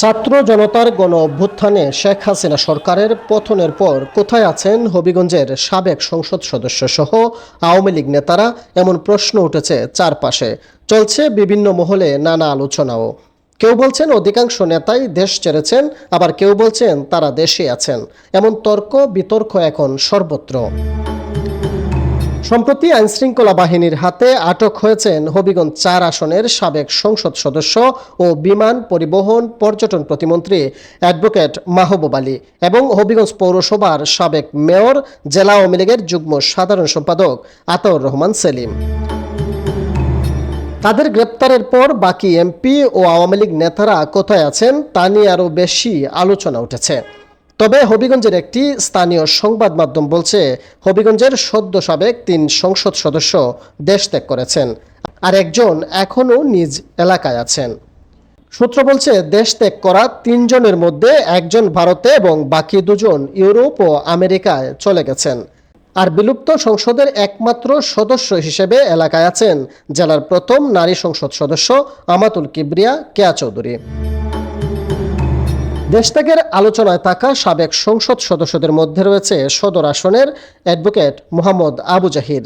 ছাত্র জনতার গণ অভ্যুত্থানে শেখ হাসিনা সরকারের পতনের পর কোথায় আছেন হবিগঞ্জের সাবেক সংসদ সদস্য সহ আওয়ামী লীগ নেতারা? এমন প্রশ্ন উঠেছে চারপাশে। চলছে বিভিন্ন মহলে নানা আলোচনাও। কেউ বলছেন অধিকাংশ নেতাই দেশ ছেড়েছেন, আবার কেউ বলছেন তারা দেশে আছেন। এমন তর্ক বিতর্ক এখন সর্বত্র। সম্প্রতি আইনশৃঙ্খলা বাহিনীর হাতে আটক হয়েছেন হবিগঞ্জ চার আসনের সাবেক সংসদ সদস্য ও বিমান পরিবহন পর্যটন প্রতিমন্ত্রী অ্যাডভোকেট মাহবুব আলী এবং হবিগঞ্জ পৌরসভার সাবেক মেয়র, জেলা আওয়ামী লীগের যুগ্ম সাধারণ সম্পাদক আতাউর রহমান সেলিম। তাদের গ্রেপ্তারের পর বাকি এমপি ও আওয়ামী লীগ নেতারা কোথায় আছেন তা নিয়ে আরও বেশি আলোচনা উঠেছে। তবে হবিগঞ্জের একটি স্থানীয় সংবাদ মাধ্যম বলছে, হবিগঞ্জের সদ্য সাবেক তিন সংসদ সদস্য দেশ ত্যাগ করেছেন আর একজন এখনও নিজ এলাকায় আছেন। সূত্র বলছে, দেশ ত্যাগ করা তিনজনের মধ্যে একজন ভারতে এবং বাকি দুজন ইউরোপ ও আমেরিকায় চলে গেছেন। আর বিলুপ্ত সংসদের একমাত্র সদস্য হিসেবে এলাকায় আছেন জেলার প্রথম নারী সংসদ সদস্য আমাতুল কিবরিয়া কেয়া চৌধুরী। দেশত্যাগের আলোচনায় থাকা সাবেক সংসদ সদস্যদের মধ্যে রয়েছে সদর আসনের অ্যাডভোকেট মোহাম্মদ আবু জাহির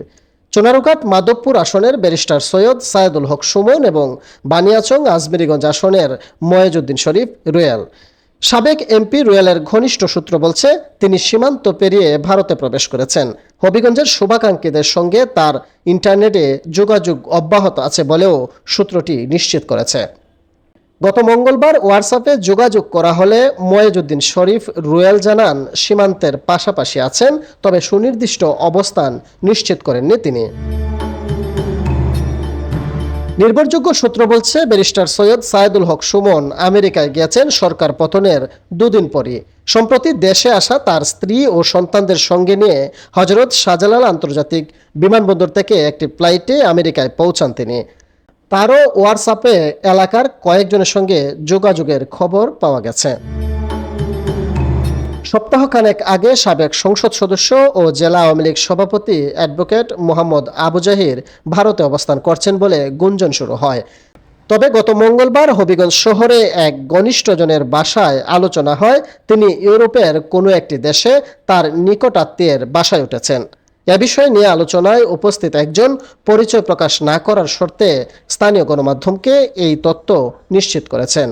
চোনারুঘাট মাধবপুর আসনের ব্যারিস্টার সৈয়দ সায়েদুল হক সুমন এবং বানিয়াচং আজমেরিগঞ্জ আসনের ময়েজউদ্দিন শরীফ রুয়েল। সাবেক এমপি রুয়েলের ঘনিষ্ঠ সূত্র বলছে, তিনি সীমান্ত পেরিয়ে ভারতে প্রবেশ করেছেন। হবিগঞ্জের শুভাকাঙ্ক্ষীদের সঙ্গে তার ইন্টারনেটে যোগাযোগ অব্যাহত আছে বলেও সূত্রটি নিশ্চিত করেছে। গত মঙ্গলবার হোয়াটসঅ্যাপে যোগাযোগ করা হলে ময়েজুদ্দিন শরীফ রুয়েল জানান, সীমান্তের পাশাপাশি আছেন, তবে সুনির্দিষ্ট অবস্থান নিশ্চিত করেননি তিনি। নির্ভরযোগ্য সূত্র বলছে, ব্যারিস্টার সৈয়দ সায়েদুল হক সুমন আমেরিকায় গিয়েছেন সরকার পতনের দুদিন পরই। সম্প্রতি দেশে আসা তার স্ত্রী ও সন্তানদের সঙ্গে নিয়ে হজরত শাহজালাল আন্তর্জাতিক বিমানবন্দর থেকে একটি ফ্লাইটে আমেরিকায় পৌঁছান তিনি। তারও হোয়াটসঅ্যাপে এলাকার কয়েকজনের সঙ্গে যোগাযোগের খবর পাওয়া গেছে। সপ্তাহখানেক আগে সাবেক সংসদ সদস্য ও জেলা আওয়ামী লীগ সভাপতি অ্যাডভোকেট মোহাম্মদ আবু জাহির ভারতে অবস্থান করছেন বলে গুঞ্জন শুরু হয়। তবে গত মঙ্গলবার হবিগঞ্জ শহরে এক ঘনিষ্ঠজনের বাসায় আলোচনা হয়। তিনি ইউরোপের কোনো একটি দেশে তার নিকট আত্মীয়ের বাসায় উঠেছেন। এ বিষয় নিয়ে আলোচনায় উপস্থিত একজন পরিচয় প্রকাশ না করার শর্তে স্থানীয় গণমাধ্যমকে এই তথ্য নিশ্চিত করেছেন।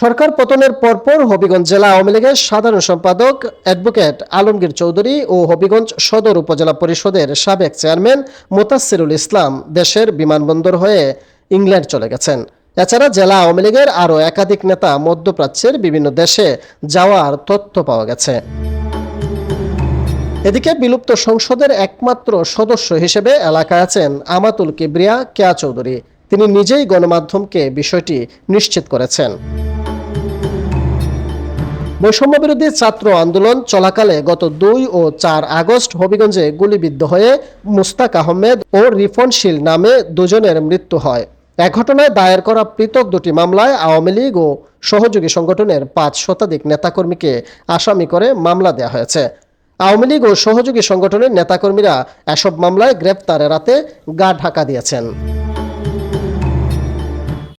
সরকার পতনের পরপর হবিগঞ্জ জেলা আওয়ামী লীগের সাধারণ সম্পাদক অ্যাডভোকেট আলমগীর চৌধুরী ও হবিগঞ্জ সদর উপজেলা পরিষদের সাবেক চেয়ারম্যান মোতাসিরুল ইসলাম দেশের বিমানবন্দর হয়ে ইংল্যান্ড চলে গেছেন। এছাড়া জেলা আওয়ামী লীগের আরও একাধিক নেতা মধ্যপ্রাচ্যের বিভিন্ন দেশে যাওয়ার তথ্য পাওয়া গেছে। এদিকে বিলুপ্ত সংসদের একমাত্র সদস্য হিসেবে এলাকায় আছেন আমাতুল কিবরিয়া কেয়া চৌধুরী। তিনি নিজেই গণমাধ্যমকে বিষয়টি নিশ্চিত করেছেন। বৈষম্য বিরোধী ছাত্র আন্দোলন চলাকালে গত দুই ও চার আগস্ট হবিগঞ্জে গুলিবিদ্ধ হয়ে মুস্তাক আহমেদ ও রিফন শীল নামে দুজনের মৃত্যু হয়। এ ঘটনায় দায়ের করা পৃথক দুটি মামলায় আওয়ামী লীগ ও সহযোগী সংগঠনের পাঁচ শতাধিক নেতাকর্মীকে আসামি করে মামলা দেওয়া হয়েছে। আওয়ামী লীগ ও সহযোগী সংগঠনের নেতাকর্মীরা এসব মামলায় গ্রেপ্তার এড়াতে গা ঢাকা দিয়েছেন।